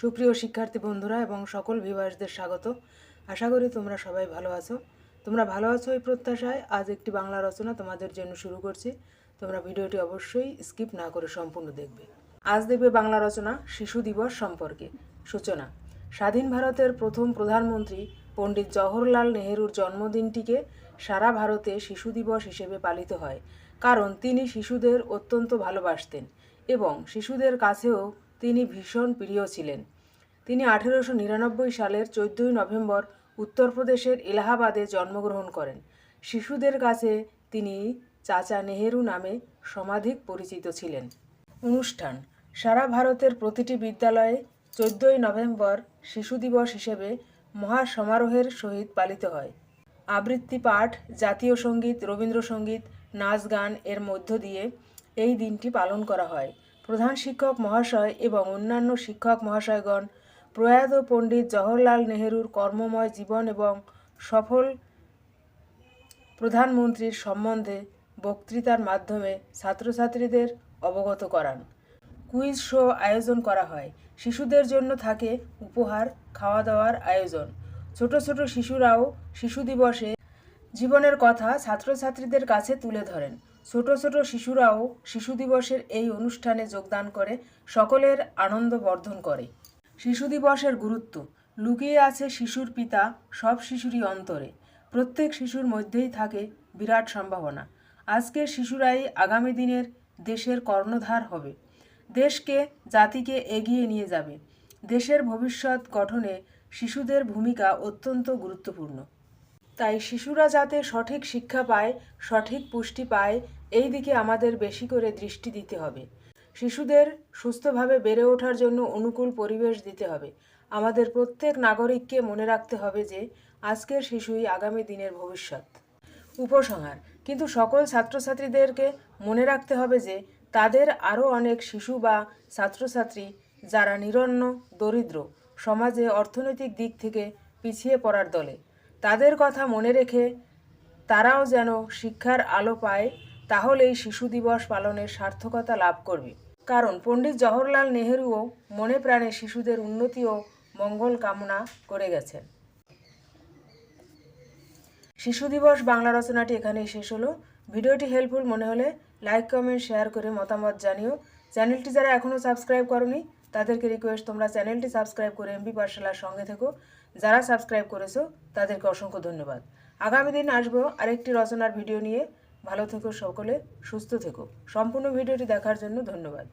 সুপ্রিয় শিক্ষার্থী বন্ধুরা এবং সকল ভিউয়ার্সদের স্বাগত। আশা করি তোমরা সবাই ভালো আছো। তোমরা ভালো আছো এই প্রত্যাশায়? আজ একটি বাংলা রচনা তোমাদের জন্য শুরু করছি। তোমরা ভিডিওটি অবশ্যই স্কিপ না করে সম্পূর্ণ দেখবে। আজ দেখবে বাংলা রচনা শিশু দিবস সম্পর্কে। সূচনা, স্বাধীন ভারতের প্রথম প্রধানমন্ত্রী পণ্ডিত জওহরলাল নেহেরুর জন্মদিনটিকে সারা ভারতে শিশু দিবস হিসেবে পালিত হয়। কারণ তিনি শিশুদের অত্যন্ত ভালোবাসতেন এবং শিশুদের কাছেও তিনি ভীষণ প্রিয় ছিলেন। তিনি আঠেরোশো নিরানব্বই সালের চোদ্দই নভেম্বর উত্তরপ্রদেশের এলাহাবাদে জন্মগ্রহণ করেন। শিশুদের কাছে তিনি চাচা নেহেরু নামে সমাধিক পরিচিত ছিলেন। অনুষ্ঠান, সারা ভারতের প্রতিটি বিদ্যালয়ে চোদ্দই নভেম্বর শিশু দিবস হিসেবে মহা সমারোহের সহিত পালিত হয়। আবৃত্তি পাঠ, জাতীয় সংগীত, রবীন্দ্রসঙ্গীত, নাচ গান এর মধ্য দিয়ে এই দিনটি পালন করা হয়। প্রধান শিক্ষক মহাশয় এবং অন্যান্য শিক্ষক মহাশয়গণ, প্রয়াত পণ্ডিত জওহরলাল নেহেরুর কর্মময় জীবন এবং সফল প্রধানমন্ত্রীর সম্বন্ধে বক্তৃতার মাধ্যমে ছাত্রছাত্রীদের অবগত করান। কুইজ শো আয়োজন করা হয়। শিশুদের জন্য থাকে উপহার খাওয়া দাওয়ার আয়োজন। ছোট ছোট শিশুরাও শিশু দিবসে জীবনের কথা ছাত্রছাত্রীদের কাছে তুলে ধরেন। ছোট ছোট শিশুরাও শিশু দিবসের এই অনুষ্ঠানে যোগদান করে সকলের আনন্দ বর্ধন করে। শিশু দিবসের গুরুত্ব, লুকিয়ে আছে শিশুর পিতা সব শিশুরই অন্তরে। প্রত্যেক শিশুর মধ্যেই থাকে বিরাট সম্ভাবনা। আজকের শিশুরাই আগামী দিনের দেশের কর্ণধার হবে। দেশকে, জাতিকে এগিয়ে নিয়ে যাবে। দেশের ভবিষ্যৎ গঠনে শিশুদের ভূমিকা অত্যন্ত গুরুত্বপূর্ণ। তাই শিশুরা যাতে সঠিক শিক্ষা পায়, সঠিক পুষ্টি পায় এই দিকে আমাদের বেশি করে দৃষ্টি দিতে হবে। শিশুদের সুস্থভাবে বেড়ে ওঠার জন্য অনুকূল পরিবেশ দিতে হবে। আমাদের প্রত্যেক নাগরিককে মনে রাখতে হবে যে, আজকের শিশুই আগামী দিনের ভবিষ্যৎ। উপসংহার, কিন্তু সকল ছাত্রছাত্রীদেরকে মনে রাখতে হবে যে, তাদের আরও অনেক শিশু বা ছাত্রছাত্রী যারা নিরন্ন, দরিদ্র, সমাজে অর্থনৈতিক দিক থেকে পিছিয়ে পড়ার দলে, তাদের কথা মনে রেখে তারাও যেন শিক্ষার আলো পায় তাহলেই শিশু দিবস পালনের সার্থকতা লাভ করবে। কারণ পণ্ডিত জওহরলাল নেহেরুও মনে প্রাণে শিশুদের উন্নতি ও মঙ্গল কামনা করে গেছেন। শিশু দিবস বাংলা রচনাটি এখানেই শেষ হলো। ভিডিওটি হেল্পফুল মনে হলে লাইক কমেন্ট শেয়ার করে মতামত জানিও। চ্যানেলটি যারা এখনও সাবস্ক্রাইব করনি, তাদেরকে রিকোয়েস্ট তোমরা চ্যানেলটি সাবস্ক্রাইব করে এমবি পাঠশালার সঙ্গে থেকো। যারা সাবস্ক্রাইব করেছ, তাদেরকে অসংখ্য ধন্যবাদ। আগামী দিন আসব আরেকটি রচনার ভিডিও নিয়ে। ভালো থেকো সকলে সুস্থ থেকো। সম্পূর্ণ ভিডিওটি দেখার জন্য ধন্যবাদ।